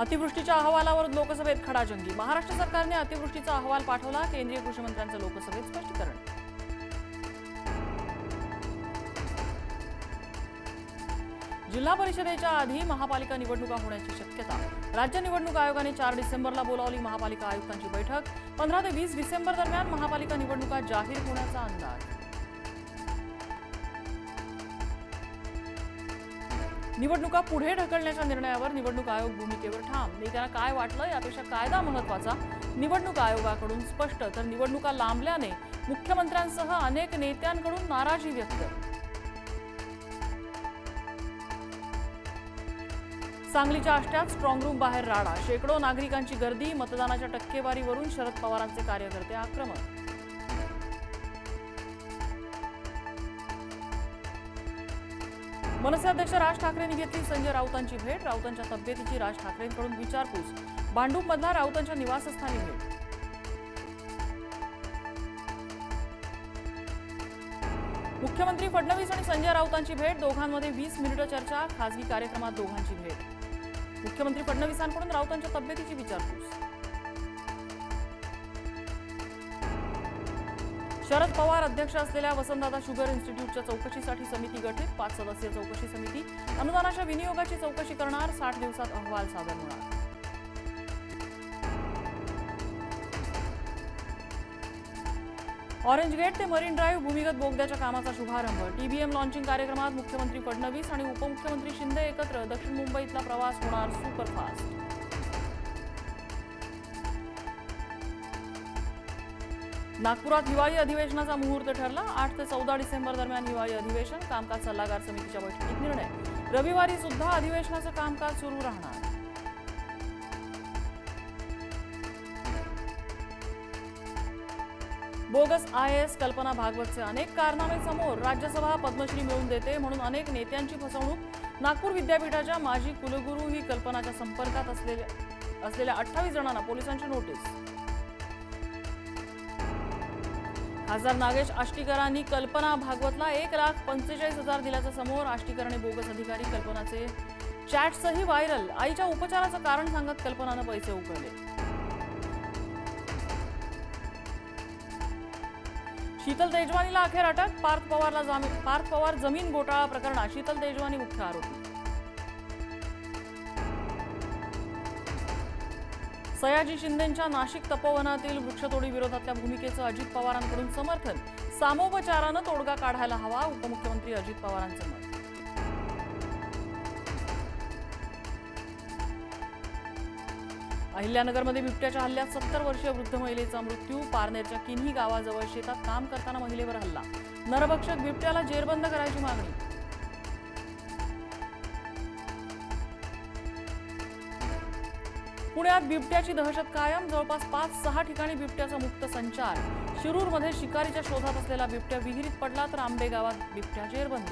अतिवृष्टीच्या अहवालावर लोकसभेत खडाजंगी. महाराष्ट्र सरकारने अतिवृष्टीचा अहवाल पाठवला. केंद्रीय कृषीमंत्र्यांचं लोकसभेत स्पष्टीकरण. जिल्हा परिषदेच्या आधी महापालिका निवडणुका होण्याची शक्यता. राज्य निवडणूक आयोगाने चार डिसेंबरला बोलावली महापालिका आयुक्तांची बैठक. पंधरा ते वीस डिसेंबर दरम्यान महापालिका निवडणुका जाहीर होण्याचा अंदाज. निवडणुका पुढे ढकलण्याच्या निर्णयावर निवडणूक आयोग भूमिकेवर ठाम. म्हणजे नेत्यांना काय वाटलं यापेक्षा कायदा महत्त्वाचा. निवडणूक आयोगाकडून स्पष्ट तर निवडणुका लांबल्याने मुख्यमंत्र्यांसह अनेक नेत्यांकडून नाराजी व्यक्त. सांगलीच्या आष्ट्यात स्ट्रॉंग रूम बाहेर राडा. शेकडो नागरिकांची गर्दी मतदानाच्या टक्केवारीवरून शरद पवारांचे कार्यकर्ते आक्रमक. मनसे अध्यक्ष राज ठाकरेंनी घेतली संजय राऊतांची भेट. राऊतांच्या तब्येतीची राज ठाकरेंकडून विचारपूस. भांडूपमधला राऊतांच्या निवासस्थानी भेट. मुख्यमंत्री फडणवीस आणि संजय राऊतांची भेट. दोघांमध्ये वीस मिनिटं चर्चा खासगी कार्यक्रमात दोघांची भेट. मुख्यमंत्री फडणवीसांकडून राऊतांच्या तब्येतीची विचारपूस. शरद पवार अध्यक्ष असलेल्या वसंतदादा शुगर इन्स्टिट्यूटच्या चौकशीसाठी समिती गठीत पाच सदस्यीय चौकशी समिती. अनुदानाच्या विनियोगाची चौकशी करणार साठ दिवसात अहवाल सादर होणार. ऑरेंज गेट ते मरीन ड्राईव्ह भूमिगत बोगद्याच्या कामाचा शुभारंभ. टीबीएम लॉन्चिंग कार्यक्रमात मुख्यमंत्री फडणवीस आणि उपमुख्यमंत्री शिंदे एकत्र दक्षिण मुंबईतला प्रवास होणार सुपरफास्ट. नागपुरात हिवाळी अधिवेशनाचा मुहूर्त ठरला. आठ ते चौदा डिसेंबर दरम्यान हिवाळी अधिवेशन कामकाज सल्लागार समितीच्या बैठकीत निर्णय. रविवारी सुद्धा अधिवेशनाचं कामकाज सुरू राहणार. बोगस आय एस कल्पना भागवतचे अनेक कारनामे समोर राज्यसभा पद्मश्री मिळवून देते म्हणून अनेक नेत्यांची फसवणूक. नागपूर विद्यापीठाच्या माजी कुलगुरू ही कल्पनाच्या संपर्कात असलेल्या असलेल्या अठ्ठावीस जणांना पोलिसांची नोटीस. खासदार नागेश आष्टीकरांनी कल्पना भागवतला एक लाख पंचेचाळीस हजार दिल्याचं समोर आष्टीकरने बोगस अधिकारी कल्पनाचे चॅट्सही व्हायरल. आईच्या उपचाराचं कारण सांगत कल्पनानं पैसे उकळले. शीतल तेजवानीला अखेर अटक? पार्थ पवारला जामीन पार्थ पवार जमीन घोटाळा प्रकरणात शीतल तेजवानी मुख्य आरोपी. सयाजी शिंदेंच्या नाशिक तपोवनातील वृक्षतोडी विरोधातल्या भूमिकेचं अजित पवारांकडून समर्थन. सामोपचारानं तोडगा काढायला हवा उपमुख्यमंत्री अजित पवारांचं मत. अहिल्यानगरमध्ये बिबट्याच्या हल्ल्यात सत्तर वर्षीय वृद्ध महिलेचा मृत्यू पारनेरच्या किन्ही गावाजवळ शेतात काम करताना महिलेवर हल्ला. नरभक्षक बिबट्याला जेरबंद करायची मागणी. पुण्यात बिबट्याची दहशत कायम. जवळपास पाच सहा ठिकाणी बिबट्याचा मुक्त संचार. शिरूरमध्ये शिकारीच्या शोधात असलेला बिबट्या विहिरीत पडला तर आंबे गावात बिबट्या जेरबंद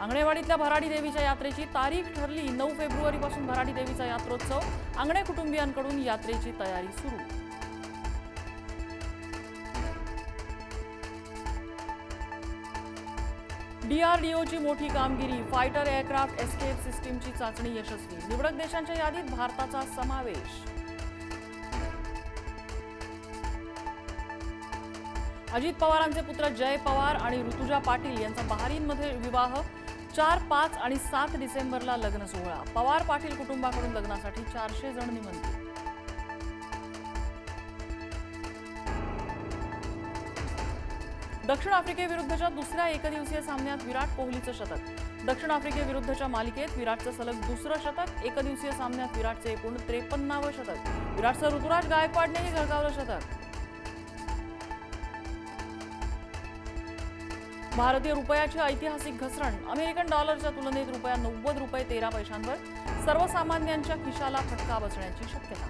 आंगणेवाडीतल्या भराडी देवीच्या यात्रेची तारीख ठरली. नऊ फेब्रुवारीपासून भराडी देवीचा यात्रोत्सव. आंगणे कुटुंबियांकडून यात्रेची तयारी सुरू. डीआरडीओची मोठी कामगिरी फायटर एअरक्राफ्ट एस्केप सिस्टीमची चाचणी यशस्वी निवडक देशांच्या यादीत भारताचा समावेश. अजित पवारांचे पुत्र जय पवार आणि ऋतुजा पाटील यांचा बहारीनमध्ये विवाह चार पाच आणि सात डिसेंबरला लग्न सोहळा. पवार पाटील कुटुंबाकडून लग्नासाठी चारशे जण निमंत्रित. दक्षिण आफ्रिकेविरुद्धच्या दुसऱ्या एकदिवसीय सामन्यात विराट कोहलीचं शतक. दक्षिण आफ्रिकेविरुद्धच्या मालिकेत विराटचं सलग दुसरं शतक एकदिवसीय सामन्यात विराटचे एकूण त्रेपन्नावं शतक. विराटचं ऋतुराज गायकवाडनेही झळकावलं शतक. भारतीय रुपयाची ऐतिहासिक घसरण अमेरिकन डॉलरच्या तुलनेत रुपया नव्वद रुपये तेरा पैशांवर सर्वसामान्यांच्या खिशाला फटका बसण्याची शक्यता.